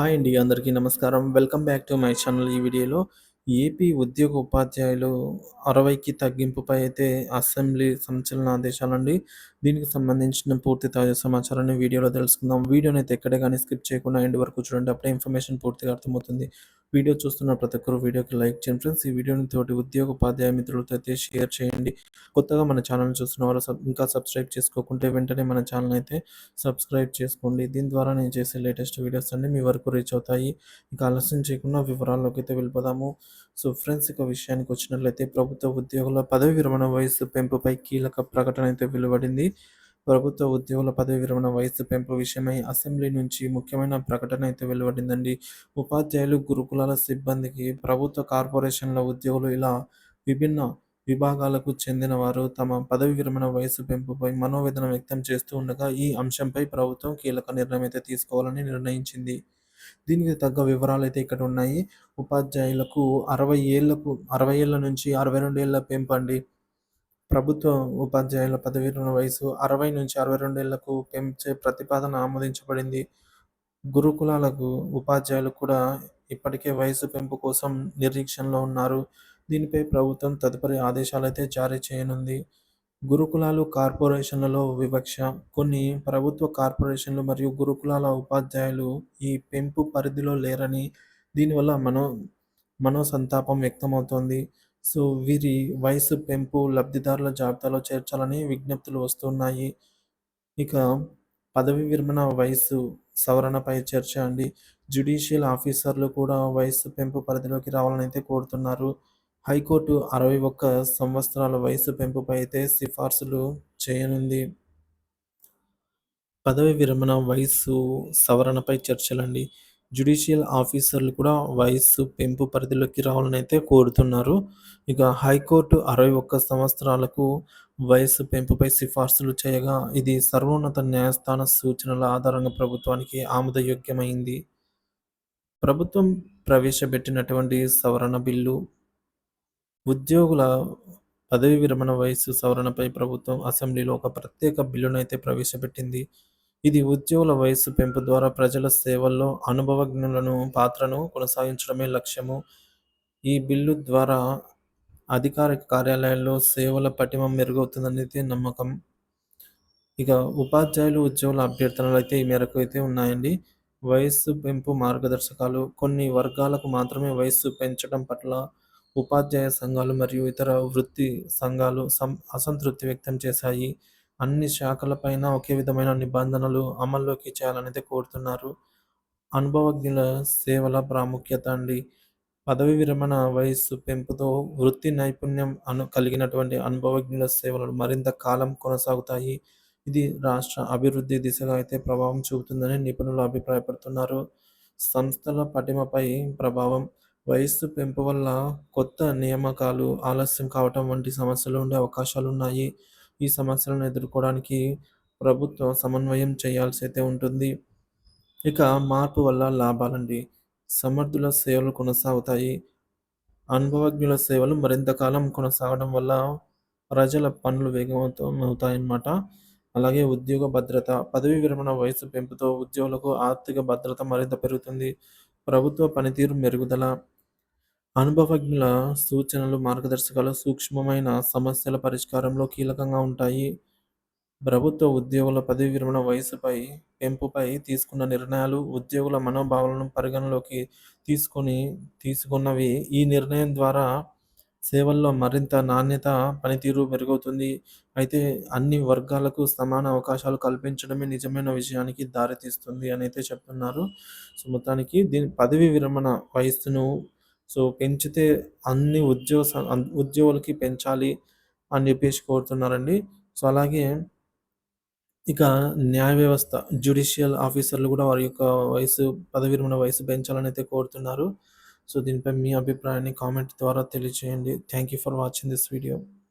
Hi అండి అందరికీ నమస్కారం. Welcome back to my channel ఈ వీడియోలో. ఏపీ ఉద్యోగ ఉపాధ్యాయులు అరవైకి తగ్గింపుపై అయితే అసెంబ్లీ సంచలన ఆదేశాలండి. దీనికి సంబంధించిన పూర్తి తాజా సమాచారాన్ని వీడియోలో తెలుసుకుందాం. వీడియోని అయితే ఎక్కడే కానీ స్కిప్ చేయకుండా ఎండ్ వరకు చూడండి. అప్పుడే ఇన్ఫర్మేషన్ పూర్తిగా అర్థమవుతుంది. వీడియో చూస్తున్న ప్రతి ఒక్కరు వీడియోకి లైక్ చేయండి ఫ్రెండ్స్. ఈ వీడియోని తోటి ఉద్యోగ ఉపాధ్యాయ మిత్రులతో అయితే షేర్ చేయండి. కొత్తగా మన ఛానల్ చూస్తున్న వారు ఇంకా సబ్స్క్రైబ్ చేసుకోకుంటే వెంటనే మన ఛానల్ అయితే సబ్స్క్రైబ్ చేసుకోండి. దీని ద్వారా నేను చేసే లేటెస్ట్ వీడియోస్ అన్ని మీ వరకు రీచ్ అవుతాయి. ఇక ఆలస్యం చేయకుండా వివరాల్లోకి అయితే వెళ్ళిపోదాము. సో ఫ్రెండ్స్ ఇక విషయానికి వచ్చినట్లయితే ప్రభుత్వ ఉద్యోగుల పదవి విరమణ వయసు పెంపుపై కీలక ప్రకటన అయితే వెలువడింది. ప్రభుత్వ ఉద్యోగుల పదవి విరమణ వయసు పెంపు విషయమై అసెంబ్లీ నుంచి ముఖ్యమైన ప్రకటన అయితే వెలువడిందండి. ఉపాధ్యాయులు గురుకులాల సిబ్బందికి ప్రభుత్వ కార్పొరేషన్ల ఉద్యోగులు ఇలా విభిన్న విభాగాలకు చెందిన వారు తమ పదవి విరమణ వయసు పెంపుపై మనోవేదన వ్యక్తం చేస్తూ ఉండగా ఈ అంశంపై ప్రభుత్వం కీలక నిర్ణయం అయితే తీసుకోవాలని నిర్ణయించింది. దీనికి తగ్గ వివరాలు అయితే ఇక్కడ ఉన్నాయి ఉపాధ్యాయులకు అరవై ఏళ్ళకు అరవై ఏళ్ళ నుంచి అరవై రెండు ఏళ్ళ పెంపండి. ప్రభుత్వ ఉపాధ్యాయుల పదవీ వయసు అరవై నుంచి అరవై రెండేళ్ళకు పెంచే ప్రతిపాదన ఆమోదించబడింది. గురుకులాలకు ఉపాధ్యాయులు కూడా ఇప్పటికే వయసు పెంపు కోసం నిరీక్షణలో ఉన్నారు. దీనిపై ప్రభుత్వం తదుపరి ఆదేశాలైతే జారీ చేయనుంది. గురుకులాలు కార్పొరేషన్లలో వివక్ష. కొన్ని ప్రభుత్వ కార్పొరేషన్లు మరియు గురుకులాల ఉపాధ్యాయులు ఈ పెంపు పరిధిలో లేరని దీనివల్ల మనో మనోసంతాపం వ్యక్తమవుతోంది. సో వీరి వయసు పెంపు లబ్ధిదారుల జాబితాలో చేర్చాలని విజ్ఞప్తులు వస్తున్నాయి. ఇక పదవి విరమణ వయసు సవరణపై చర్చ అండి. జ్యుడిషియల్ ఆఫీసర్లు కూడా వయసు పెంపు పరిధిలోకి రావాలని అయితే కోరుతున్నారు. హైకోర్టు అరవై ఒక్క సంవత్సరాల వయసు పెంపుపై అయితే సిఫార్సులు చేయనుంది. పదవి విరమణ వయసు సవరణపై చర్చలండి. జ్యుడిషియల్ ఆఫీసర్లు కూడా వయస్సు పెంపు పరిధిలోకి రావాలని అయితే కోరుతున్నారు. ఇక హైకోర్టు అరవై ఒక్క సంవత్సరాలకు వయస్సు పెంపుపై సిఫార్సులు చేయగా ఇది సర్వోన్నత న్యాయస్థాన సూచనల ఆధారంగా ప్రభుత్వానికి ఆమోదయోగ్యమైంది. ప్రభుత్వం ప్రవేశపెట్టినటువంటి సవరణ బిల్లు ఉద్యోగుల పదవి విరమణ వయస్సు సవరణపై ప్రభుత్వం అసెంబ్లీలో ఒక ప్రత్యేక బిల్లును అయితే ప్రవేశపెట్టింది. ఇది ఉద్యోగుల వయస్సు పెంపు ద్వారా ప్రజల సేవల్లో అనుభవజ్ఞులను పాత్రను కొనసాగించడమే లక్ష్యము. ఈ బిల్లు ద్వారా అధికారిక కార్యాలయాల్లో సేవల పటిమ మెరుగవుతుందనేది నమ్మకం. ఇక ఉపాధ్యాయులు ఉద్యోగుల అభ్యర్థనలు అయితే ఈ మేరకు అయితే ఉన్నాయండి. వయస్సు పెంపు మార్గదర్శకాలు కొన్ని వర్గాలకు మాత్రమే వయస్సు పెంచడం పట్ల ఉపాధ్యాయ సంఘాలు మరియు ఇతర వృత్తి సంఘాలు సం అసంతృప్తి వ్యక్తం చేశాయి. అన్ని శాఖలపైన ఒకే విధమైన నిబంధనలు అమల్లోకి చేయాలనైతే కోరుతున్నారు. అనుభవజ్ఞుల సేవల ప్రాముఖ్యత అండి. పదవి విరమణ వయస్సు పెంపుతో వృత్తి నైపుణ్యం అను కలిగినటువంటి అనుభవజ్ఞుల సేవలు మరింత కాలం కొనసాగుతాయి. ఇది రాష్ట్ర అభివృద్ధి దిశగా అయితే ప్రభావం చూపుతుందని నిపుణులు అభిప్రాయపడుతున్నారు. సంస్థల పటిమపై ప్రభావం వయస్సు పెంపు వల్ల కొత్త నియామకాలు ఆలస్యం కావటం వంటి సమస్యలు ఉండే అవకాశాలు ఉన్నాయి ఈ సమస్యలను ఎదుర్కోవడానికి ప్రభుత్వం సమన్వయం చేయాల్సి అయితే ఉంటుంది. ఇక మార్పు వల్ల లాభాలండి. సమర్థుల సేవలు కొనసాగుతాయి. అనుభవజ్ఞుల సేవలు మరింత కాలం కొనసాగడం వల్ల ప్రజల పనులు వేగవంతం అవుతాయన్నమాట అలాగే ఉద్యోగ భద్రత పదవీ విరమణ వయసు పెంపుతో ఉద్యోగులకు ఆర్థిక భద్రత మరింత పెరుగుతుంది. ప్రభుత్వ పనితీరు మెరుగుదల అనుభవజ్ఞుల సూచనలు మార్గదర్శకాలు సూక్ష్మమైన సమస్యల పరిష్కారంలో కీలకంగా ఉంటాయి. ప్రభుత్వ ఉద్యోగుల పదవి విరమణ వయసుపై పెంపుపై తీసుకున్న నిర్ణయాలు ఉద్యోగుల మనోభావాలను పరిగణలోకి తీసుకొని తీసుకున్నవి. ఈ నిర్ణయం ద్వారా సేవల్లో మరింత నాణ్యత పనితీరు మెరుగవుతుంది. అయితే అన్ని వర్గాలకు సమాన అవకాశాలు కల్పించడమే నిజమైన విషయానికి దారితీస్తుంది అని అయితే చెప్తున్నారు. సో మొత్తానికి దీని పదవి విరమణ వయస్సును సో పెంచితే అన్ని ఉద్యోగ ఉద్యోగులకి పెంచాలి అని చెప్పేసి కోరుతున్నారండి. సో అలాగే ఇక న్యాయ వ్యవస్థ జ్యుడిషియల్ ఆఫీసర్లు కూడా వారి యొక్క వయసు పదవి విరమణ వయసు పెంచాలని అయితే కోరుతున్నారు. సో దీనిపై మీ అభిప్రాయాన్ని కామెంట్ ద్వారా తెలియజేయండి thank you for watching this video